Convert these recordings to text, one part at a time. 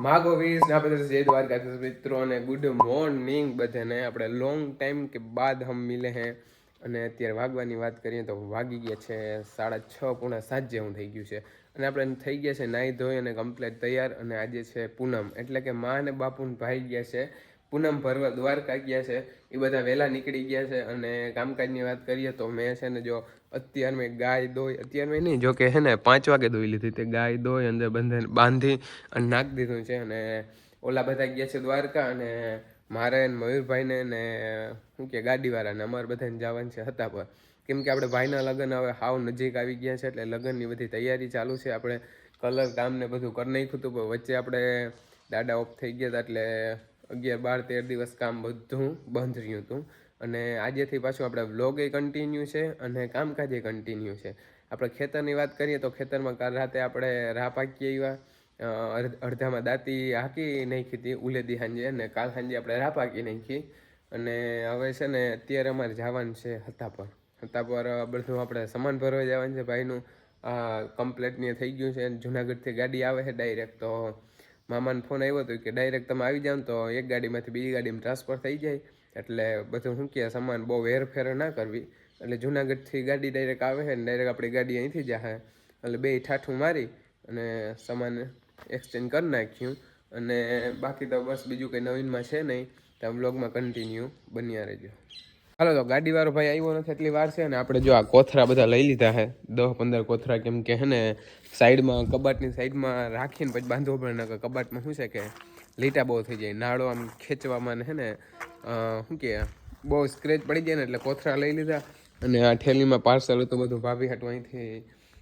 માગો વીસ ના બધા જય દ્વારકા મિત્રો અને ગુડ મોર્નિંગ બધાને. આપણે લોંગ ટાઈમ કે બાદ હમ મિલે હે. અને અત્યારે વાગવાની વાત કરીએ તો વાગી ગયા છે સાડા છ પૂણા સાત જેવું થઈ ગયું છે. અને આપણે થઈ ગયા છે નાહી ધોઈ અને કમ્પ્લેટ તૈયાર અને આજે છે પૂનમ. એટલે કે મા અને બાપુને ભાઈ ગયા છે. પૂનમ ભરવા દ્વારકા ગયા છે, એ બધા વહેલા નીકળી ગયા છે અને કામકાજની વાત કરીએ તો મેં છે ને જો અત્યાર મેં ગાય દોઈ અત્યાર મેં નહીં, જો કે છે ને પાંચ વાગે દોઈ લીધી તે ગાય દોઈ અંદર બંધે, બાંધી અને નાખી દીધું છે અને ઓલા બધા ગયા છે દ્વારકા અને મારે મયુરભાઈને ને શું કે ગાડીવાળાને, અમારે બધાને જવાનું છે હતા પર. કેમ કે આપણે ભાઈના લગ્ન હવે હાવ નજીક આવી ગયા છે એટલે લગ્નની બધી તૈયારી ચાલુ છે. આપણે કલર કામ ને બધું કરી નાખ્યું હતું, પણ વચ્ચે આપણે દાડા ઓફ થઈ ગયા હતા એટલે અગિયાર, બાર, તેર દિવસ કામ બધું બંધ રહ્યું હતું. અને આજેથી પાછું આપણે વ્લોગ એ કન્ટિન્યુ છે અને કામકાજ એ કન્ટિન્યુ છે. આપણે ખેતરની વાત કરીએ તો ખેતરમાં કાલ રાતે આપણે રાહ પાકી આવ્યા. અડધ- અડધામાં દાંતી હાકી નાખી હતી, ઉલેદી સાંજે અને કાલ સાંજે આપણે રાહ પાકી નાખી. અને હવે છે ને અત્યારે અમારે જવાનું છે હતા પર હતા પર બધું આપણે સામાન ભરવા જવાનું છે. ભાઈનું આ કમ્પ્લેટની થઈ ગયું છે. જુનાગઢથી ગાડી આવે છે ડાયરેક્ટ તો મામાને ફોન આવ્યો હતો કે ડાયરેક્ટ તમે આવી જાઓ તો એક ગાડીમાંથી બીજી ગાડીમાં ટ્રાન્સફર થઈ જાય. એટલે બધું શું કહે સામાન બહુ વેરફેર ના કરવી. એટલે જુનાગઢથી ગાડી ડાયરેક્ટ આવે છે ને ડાયરેક્ટ આપણી ગાડી અહીંથી જાય એટલે બે ઠાઠું મારી અને સામાન એક્સચેન્જ કરી નાખ્યું. અને બાકી તો બસ બીજું કંઈ નવીનમાં છે નહીં. તો બ્લોગમાં કન્ટિન્યુ બન્યા રહેજો. હાલો તો ગાડીવાળો ભાઈ આવ્યો નથી, એટલી વાર છે ને આપણે જો આ કોથરા બધા લઈ લીધા છે. દસ પંદર કોથરા કેમ કે હે ને, સાઈડમાં, કબાટની સાઈડમાં રાખીને પછી બાંધવો પડે ને કબાટમાં શું છે કે લીટા બહુ થઈ જાય. નાળો આમ ખેંચવામાં ને હે ને શું કે, બહુ સ્ક્રેચ પડી જાય ને એટલે કોથરા લઈ લીધા. અને આ થેલીમાં પાર્સલ હતું, બધું ભાભી હાટું અહીંથી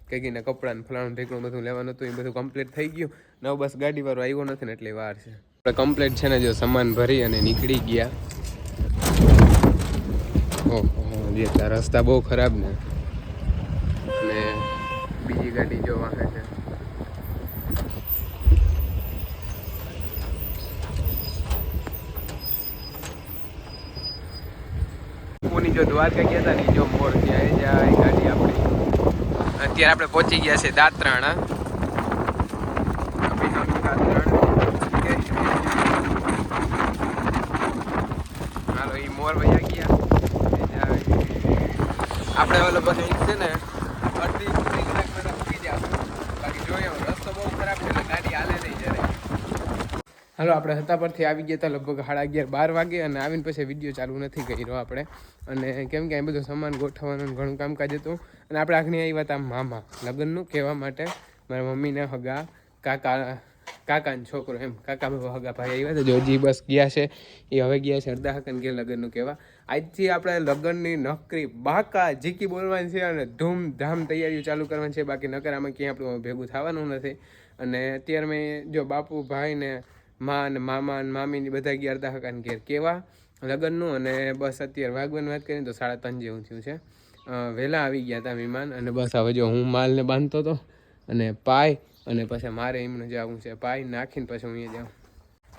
કઈ કઈને કપડાં ફલાણું ઢેકણું બધું લેવાનું હતું, એ બધું કમ્પ્લીટ થઈ ગયું. નવ બસ ગાડીવાળો આવ્યો નથી ને, એટલી વાર છે. આપણે કમ્પ્લીટ છે ને, જો સામાન ભરી અને નીકળી ગયા. ઓહો જે રસ્તા બહુ ખરાબ ને. અને બીજી ગાડી જો વાહે છે. કોની જો દ્વારકા ગયા હતા ને જો મોર ત્યાં જાય ગાડી આપણી. અત્યારે આપણે પહોંચી ગયા છે દાત્રાણા મોર જાય. આપણે ઓલો લગભગ છે ને, અડધી પૂરી કલાક બધા મૂકી જાય બાકી જોઈએ રસ્તો બહુ ખરાબ છે ગાડી હાલે નહીં જ્યારે. હાલો, આપણે હતા પરથી આવી ગયા હતા લગભગ સાડા અગિયાર, બાર વાગે અને આવીને પછી વીડિયો ચાલુ નથી કર્યો આપણે. અને કેમ કે અહીં બધું સામાન ગોઠવવાનું ઘણું કામકાજ હતું. અને આપણે આગળ આવ્યા આમ મામા લગ્નનું કહેવા માટે. મારા મમ્મીને હગા, કાકા કાકાનો છોકરો એમ. કાકા મેં હગા ભાઈ આવ્યા તો જોજી બસ ગયા છે. એ હવે ગયા છે અડધા હકન કે લગ્નનું કહેવા. આજથી આપણે લગ્નની નકરી બાકા જીકી બોલવાની છે અને ધૂમધામ તૈયારીઓ ચાલુ કરવાની છે. બાકી નકર આમાં ક્યાંય આપણું ભેગું થવાનું નથી. અને અત્યારે મેં જો બાપુ, ભાઈ ને મા ને મામા ને મામીની બધા ગયા અડધા હકાને ઘેર કેવા લગ્નનું. અને બસ અત્યારે વાગવાની વાત કરીએ તો સાડા ત્રણ જેવું થયું છે. વહેલા આવી ગયા હતા મહેમાન. અને બસ હવે જો હું માલને બાંધતો હતો અને પાય અને પછી મારે એમને જવું છે. પાય નાખીને પછી હું જાઉં.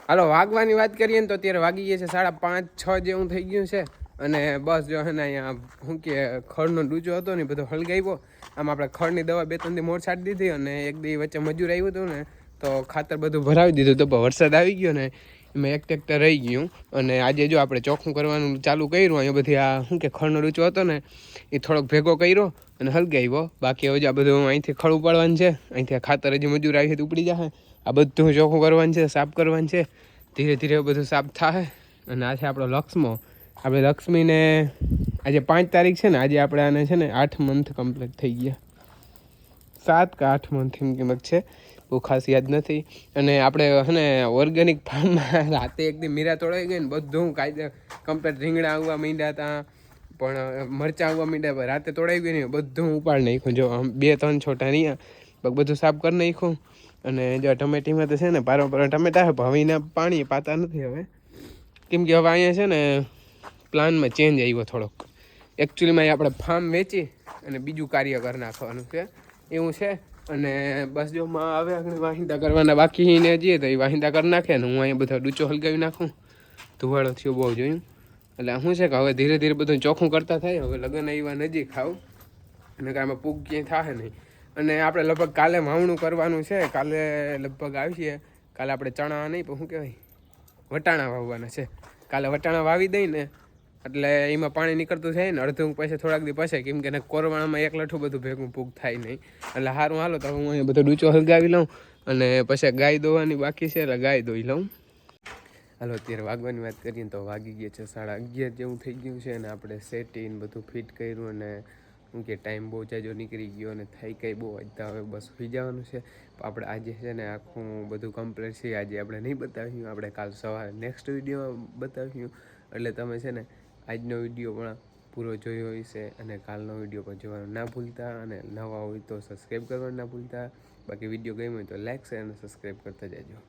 હાલો, વાગવાની વાત કરીએ ને તો અત્યારે વાગી ગયા છે સાડા પાંચ, છ જેવું થઈ ગયું છે. અને બસ જો હે ને અહીંયા શું કે ખડનો ડૂચો હતો ને બધો હલગાવ્યો આમ આપણે ખડની દવા બે ત્રણ દી મોર છાડી દીધી અને એક દી વચ્ચે મજૂર આવ્યું હતું ને, તો ખાતર બધું ભરાવી દીધું. તો વરસાદ આવી ગયો ને એમાં એક ટેક્ટર રહી ગયું અને આજે જો આપણે ચોખ્ખું કરવાનું ચાલુ કર્યું, અહીંયા બધી આ શું કે ખળનો રૂચો હતો ને, એ થોડોક ભેગો કર્યો અને હલગાવ્યો બાકી હવે આ બધું અહીંથી ખળું ઉપાડવાનું છે, અહીંથી ખાતર હજી મજૂર આવી તો ઉપડી જશે આ બધું ચોખ્ખું કરવાનું છે, સાફ કરવાનું છે. ધીરે ધીરે બધું સાફ થાય અને આ છે આપણો લક્ષ્મો, આપણે લક્ષ્મીને આજે પાંચ તારીખ છે ને, આજે આપણે આને છે ને આઠ મંથ કમ્પ્લીટ થઈ ગયા. સાત કે આઠ મંથ એમ કિંમત છે. બહુ ખાસ યાદ નથી. અને આપણે છે ને ઓર્ગેનિક ફાર્મમાં રાતે એકદમ મીરા તોડાઈ ગઈ ને બધું કાયદે કમ્પ્લીટ રીંગણા આવવા માંડ્યા હતા પણ મરચાં આવવા માંડ્યા રાતે તોડાઈ ગયું ને બધું ઉપાડ નાખ્યું. જો, આમ બે, ત્રણ છોટા નહીં બધું સાફ કરી નાખ્યું. અને જો ટમેટીમાં તો છે ને પારો પારો ટમેટા એના પાણી પાતા નથી હવે. કેમ કે હવે અહીંયા છે ને પ્લાનમાં ચેન્જ આવ્યો થોડોક. એકચ્યુઅલીમાં આપણે ફાર્મ વેચી અને બીજું કાર્ય કરી નાખવાનું છે. એવું છે. અને બસ જો માં આવે આગળ વાહિંદા કરવાના બાકી ને જઈએ તો એ વાહિંદા કરી નાખે ને હું અહીંયા બધો ડૂચો હલગાવી નાખું. ધુવાડો થયો બહુ જોયું. એટલે શું છે કે હવે ધીરે ધીરે બધું ચોખ્ખું કરતા થાય, હવે લગ્ન એવા નજીક ખાવ. અને કે આમાં પૂગ ક્યાંય થાય નહીં. અને આપણે લગભગ કાલે વાવણું કરવાનું છે, કાલે લગભગ આવીએ કાલે આપણે ચણા નહીં, પણ શું કહેવાય? વટાણા વાવવાના છે. કાલે વટાણા વાવી દઈ ને એટલે એમાં પાણી નીકળતું થાય ને, અડધું પછી થોડાક દી પછી, કેમ કે કોરવાણામાં એક લઠું બધું ભેગું ભૂખ થાય નહીં. એટલે સારું હાલો, તો હું અહીંયા બધો ડૂચો હલગાવી લઉં અને પછી ગાય દોવાની બાકી છે, એટલે ગાય દોઈ લઉં. હાલો, અત્યારે વાગવાની વાત કરીએ તો વાગી ગયા છે સાડા અગિયાર જેવું થઈ ગયું છે અને આપણે સેટિંગ બધું ફિટ કર્યું અને શું કે ટાઈમ બહુ જાજો નીકળી ગયો અને થઈ કઈ બહુ વાજતા હવે બસ સુઈ જવાનું છે. આપણે આજે છે ને આખું બધું કમ્પ્લીટ છે, આજે આપણે નહીં બતાવ્યું, આપણે કાલ સવારે નેક્સ્ટ વિડીયોમાં બતાવ્યું. એટલે તમે છે ને આજનો વીડિયો પણ પૂરો જોયો હશે અને કાલનો વીડિયો પણ જોવાનું ના ભૂલતા અને નવા હોય તો સબસ્ક્રાઈબ કરવાનું ના ભૂલતા. બાકી વીડિયો ગમ્યો હોય તો લાઈક શેર અને સબસ્ક્રાઈબ કરતા જજો.